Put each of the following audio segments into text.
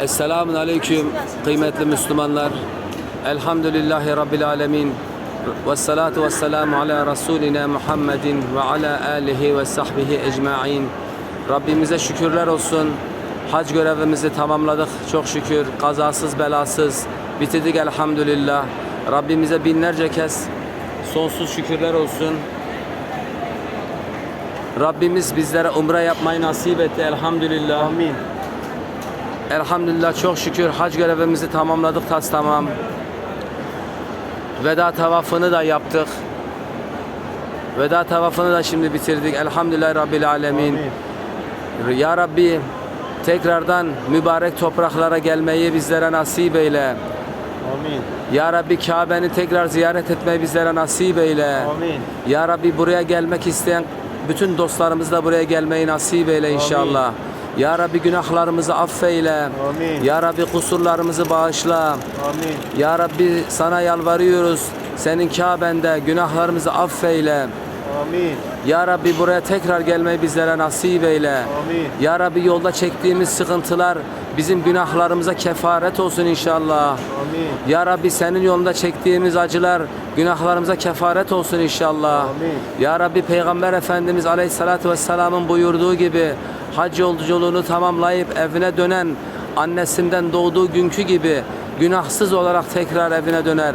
Esselamun Aleyküm kıymetli Müslümanlar. Elhamdülillahi Rabbil Alemin. Ve salatu ve selamu ala Resulina Muhammedin ve ala alihi ve sahbihi ecma'in. Rabbimize şükürler olsun. Hac görevimizi tamamladık çok şükür. Kazasız belasız bitirdik elhamdülillah. Rabbimize binlerce kez sonsuz şükürler olsun. Rabbimiz bizlere umre yapmayı nasip etti elhamdülillah. Amin. Elhamdülillah çok şükür hac görevimizi tamamladık tas tamam. Veda tavafını da yaptık. Veda tavafını da şimdi bitirdik. Elhamdülillah Rabbil Alemin. Amin. Ya Rabbi tekrardan mübarek topraklara gelmeyi bizlere nasip eyle. Amin. Ya Rabbi Kabe'ni tekrar ziyaret etmeyi bizlere nasip eyle. Amin. Ya Rabbi buraya gelmek isteyen bütün dostlarımız da buraya gelmeyi nasip eyle inşallah. Ya Rabbi günahlarımızı affeyle. Amin. Ya Rabbi kusurlarımızı bağışla. Amin. Ya Rabbi sana yalvarıyoruz. Senin Kabe'nde günahlarımızı affeyle. Amin. Ya Rabbi buraya tekrar gelmeyi bizlere nasip eyle. Amin. Ya Rabbi yolda çektiğimiz sıkıntılar bizim günahlarımıza kefaret olsun inşallah. Amin. Ya Rabbi senin yolunda çektiğimiz acılar günahlarımıza kefaret olsun inşallah. Amin. Ya Rabbi Peygamber Efendimiz Aleyhisselatü Vesselam'ın buyurduğu gibi hac yolculuğunu tamamlayıp evine dönen annesinden doğduğu günkü gibi günahsız olarak tekrar evine döner.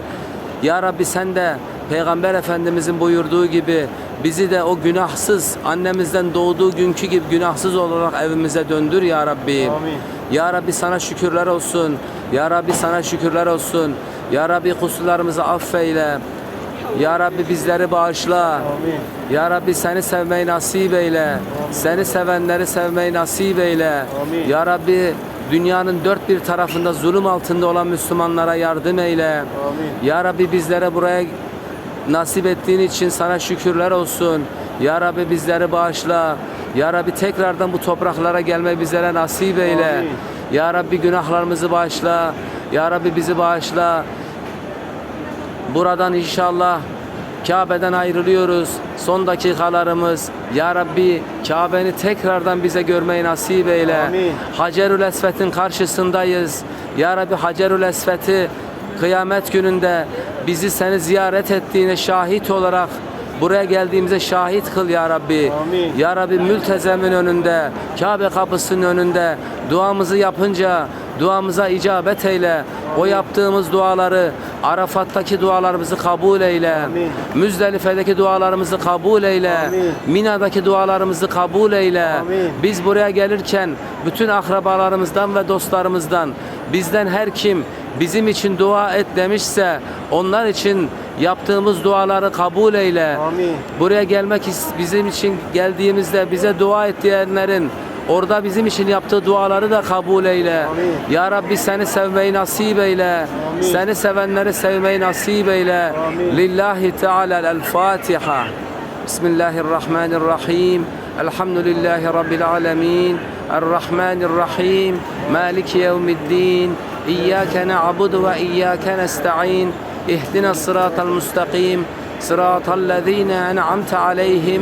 Ya Rabbi sen de Peygamber Efendimizin buyurduğu gibi bizi de o günahsız annemizden doğduğu günkü gibi günahsız olarak evimize döndür ya Rabbi. Amin. Ya Rabbi sana şükürler olsun. Ya Rabbi sana şükürler olsun. Ya Rabbi kusurlarımızı affeyle. Ya Rabbi bizleri bağışla. Amin. Ya Rabbi seni sevmeyi nasip eyle. Seni sevenleri sevmeyi nasip eyle. Amin. Ya Rabbi dünyanın dört bir tarafında zulüm altında olan Müslümanlara yardım eyle. Amin. Ya Rabbi bizlere buraya nasip ettiğin için sana şükürler olsun. Ya Rabbi bizleri bağışla. Ya Rabbi tekrardan bu topraklara gelmeyi bizlere nasip eyle. Amin. Ya Rabbi günahlarımızı bağışla. Ya Rabbi bizi bağışla. Buradan inşallah Kabe'den ayrılıyoruz. Son dakikalarımız. Ya Rabbi Kabe'ni tekrardan bize görmeyi nasip eyle. Amin. Hacerül Esved'in karşısındayız. Ya Rabbi Hacerül Esved'i kıyamet gününde bizi seni ziyaret ettiğine şahit olarak buraya geldiğimize şahit kıl ya Rabbi. Amin. Ya Rabbi mültezemin önünde, Kabe kapısının önünde duamızı yapınca duamıza icabet eyle. O yaptığımız duaları Arafat'taki dualarımızı kabul eyle. Amin. Müzdelife'deki dualarımızı kabul eyle. Amin. Mina'daki dualarımızı kabul eyle. Amin. Biz buraya gelirken bütün akrabalarımızdan ve dostlarımızdan bizden her kim bizim için dua et demişse onlar için yaptığımız duaları kabul eyle. Amin. Buraya gelmek is- bizim için geldiğimizde bize dua et diyenlerin Orada bizim için yaptığı duaları da kabul eyle. Amin. Ya Rabbi seni sevmeyi nasip eyle. Amin. Seni sevenleri sevmeyi nasip eyle. Amin. Lillahi Teala el Fatiha. Bismillahirrahmanirrahim. Elhamdülillahi Rabbil alemin. Errahmanirrahim. Maliki yevmiddin. İyyâke ne'abudu ve iyyâke nesta'in. İhdina sıratal mustakim. Sıratal lezîne en'amte aleyhim.